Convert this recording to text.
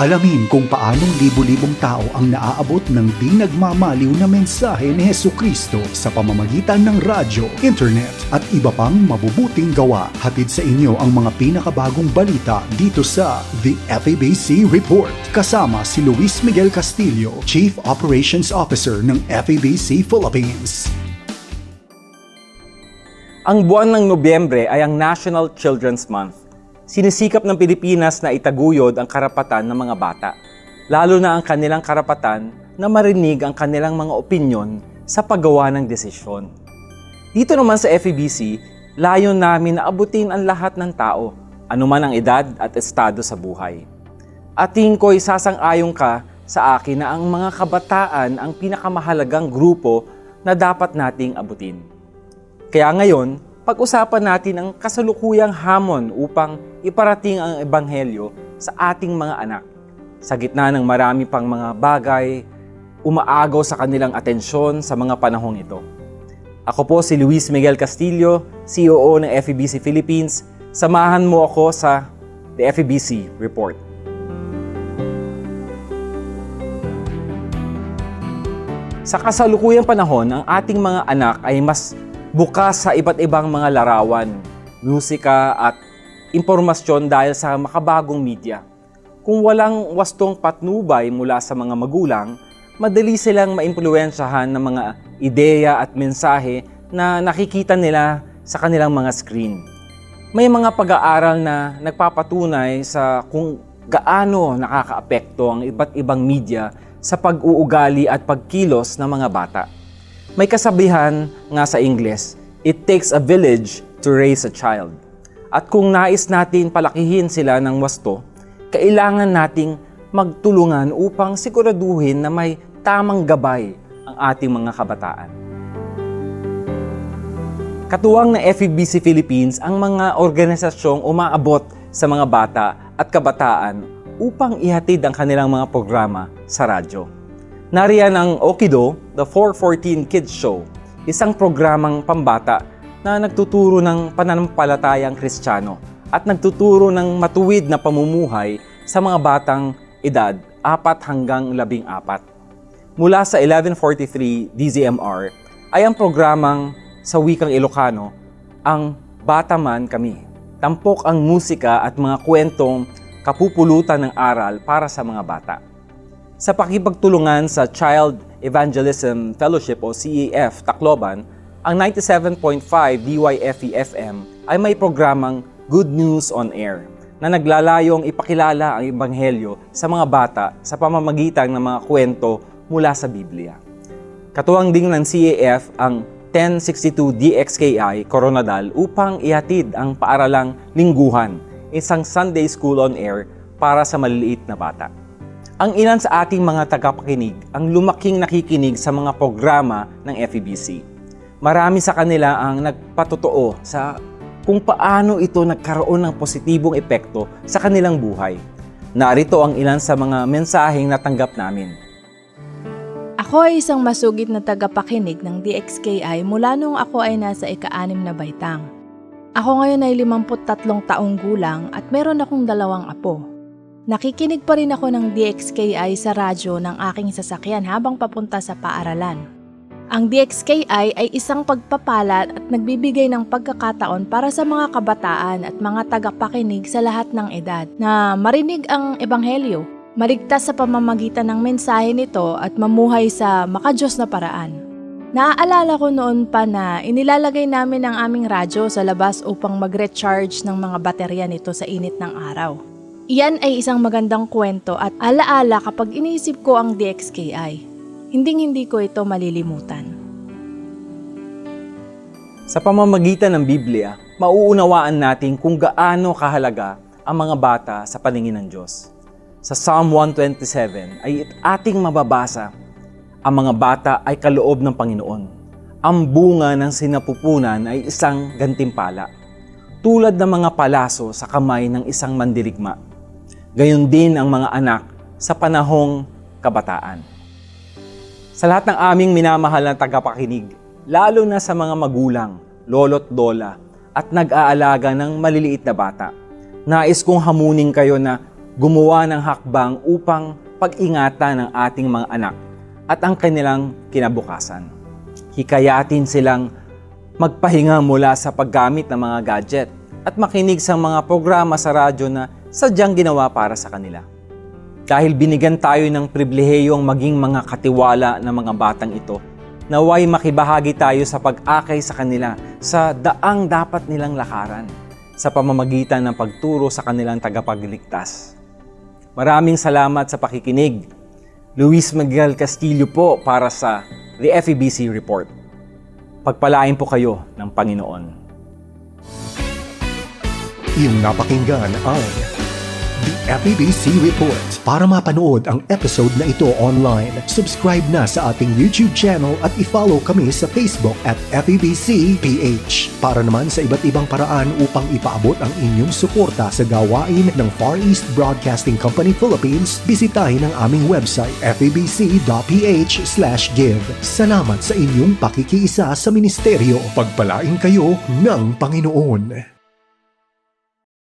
Alamin kung paanong libu-libong tao ang naaabot ng di nagmamaliw na mensahe ni Heso Kristo sa pamamagitan ng radyo, internet at iba pang mabubuting gawa. Hatid sa inyo ang mga pinakabagong balita dito sa The FABC Report. Kasama si Luis Miguel Castillo, Chief Operations Officer ng FABC Philippines. Ang buwan ng Nobyembre ay ang National Children's Month. Sinisikap ng Pilipinas na itaguyod ang karapatan ng mga bata, lalo na ang kanilang karapatan na marinig ang kanilang mga opinyon sa paggawa ng desisyon. Dito naman sa FEBC, layon namin na abutin ang lahat ng tao, anuman ang edad at estado sa buhay. At tingin ko'y sasang-ayon ka sa akin na ang mga kabataan ang pinakamahalagang grupo na dapat nating abutin. Kaya ngayon, pag-usapan natin ang kasalukuyang hamon upang iparating ang ebanghelyo sa ating mga anak. Sa gitna ng marami pang mga bagay, umaagaw sa kanilang atensyon sa mga panahong ito. Ako po si Luis Miguel Castillo, COO ng FEBC Philippines. Samahan mo ako sa The FEBC Report. Sa kasalukuyang panahon, ang ating mga anak ay mas bukas sa iba't ibang mga larawan, musika at impormasyon dahil sa makabagong media. Kung walang wastong patnubay mula sa mga magulang, madali silang maimpluwensyahan ng mga ideya at mensahe na nakikita nila sa kanilang mga screen. May mga pag-aaral na nagpapatunay sa kung gaano nakakaapekto ang iba't ibang media sa pag-uugali at pagkilos ng mga bata. May kasabihan nga sa Ingles, it takes a village to raise a child. At kung nais natin palakihin sila ng wasto, kailangan nating magtulungan upang siguraduhin na may tamang gabay ang ating mga kabataan. Katuwang ng FEBC Philippines ang mga organisasyong umaabot sa mga bata at kabataan upang ihatid ang kanilang mga programa sa radyo. Nariyan ang Okido, The 414 Kids Show, isang programang pambata na nagtuturo ng pananampalatayang kristyano at nagtuturo ng matuwid na pamumuhay sa mga batang edad 4 hanggang 14. Mula sa 1143 DZMR ay ang programang sa wikang Ilocano, ang Bata Man Kami. Tampok ang musika at mga kwentong kapupulutan ng aral para sa mga bata. Sa pakipagtulungan sa Child Evangelism Fellowship o CEF Tacloban, ang 97.5 DYFE-FM ay may programang Good News on Air na naglalayong ipakilala ang Ebanghelyo sa mga bata sa pamamagitan ng mga kwento mula sa Biblia. Katuwang din ng CAF ang 1062 DXKI Coronadal upang ihatid ang paaralang lingguhan, isang Sunday School on Air para sa maliliit na bata. Ang ilan sa ating mga tagapakinig ang lumaking nakikinig sa mga programa ng FEBC marami sa kanila ang nagpatotoo sa kung paano ito nagkaroon ng positibong epekto sa kanilang buhay. Narito ang ilan sa mga mensaheng natanggap namin. Ako ay isang masugid na tagapakinig ng DXKI mula nung ako ay nasa ika-anim na baitang. Ako ngayon ay 53 taong gulang at meron akong dalawang apo. Nakikinig pa rin ako ng DXKI sa radyo ng aking sasakyan habang papunta sa paaralan. Ang DXKI ay isang pagpapalat at nagbibigay ng pagkakataon para sa mga kabataan at mga tagapakinig sa lahat ng edad na marinig ang ebanghelyo, maligtas sa pamamagitan ng mensahe nito at mamuhay sa makajos na paraan. Naaalala ko noon pa na inilalagay namin ang aming radyo sa labas upang mag-recharge ng mga baterya nito sa init ng araw. Iyan ay isang magandang kwento at alaala kapag iniisip ko ang DXKI. Hinding-hindi ko ito malilimutan. Sa pamamagitan ng Biblia, mauunawaan natin kung gaano kahalaga ang mga bata sa paningin ng Diyos. Sa Psalm 127 ay ating mababasa, ang mga bata ay kaloob ng Panginoon. Ang bunga ng sinapupunan ay isang gantimpala, tulad ng mga palaso sa kamay ng isang mandirigma. Gayon din ang mga anak sa panahong kabataan. Sa lahat ng aming minamahal na tagapakinig, lalo na sa mga magulang, lolo't lola, at nag-aalaga ng maliliit na bata. Nais kong hamunin kayo na gumawa ng hakbang upang pag-ingatan ng ating mga anak at ang kanilang kinabukasan. Hikayatin silang magpahinga mula sa paggamit ng mga gadget at makinig sa mga programa sa radyo na sadyang ginawa para sa kanila. Dahil binigyan tayo ng pribilehiyong maging mga katiwala ng mga batang ito, naway makibahagi tayo sa pag-akay sa kanila sa daang dapat nilang lakaran sa pamamagitan ng pagturo sa kanilang tagapagligtas. Maraming salamat sa pakikinig. Luis Miguel Castillo po para sa The FEBC Report. Pagpalain po kayo ng Panginoon. Iyong napakinggan ang The FEBC Report. Para mapanood ang episode na ito online, subscribe na sa ating YouTube channel at i-follow kami sa Facebook at FEBC PH. Para naman sa iba't ibang paraan upang ipaabot ang inyong suporta sa gawain ng Far East Broadcasting Company Philippines, bisitahin ang aming website febc.ph give. Salamat sa inyong pakikiisa sa ministeryo. Pagpalain kayo ng Panginoon.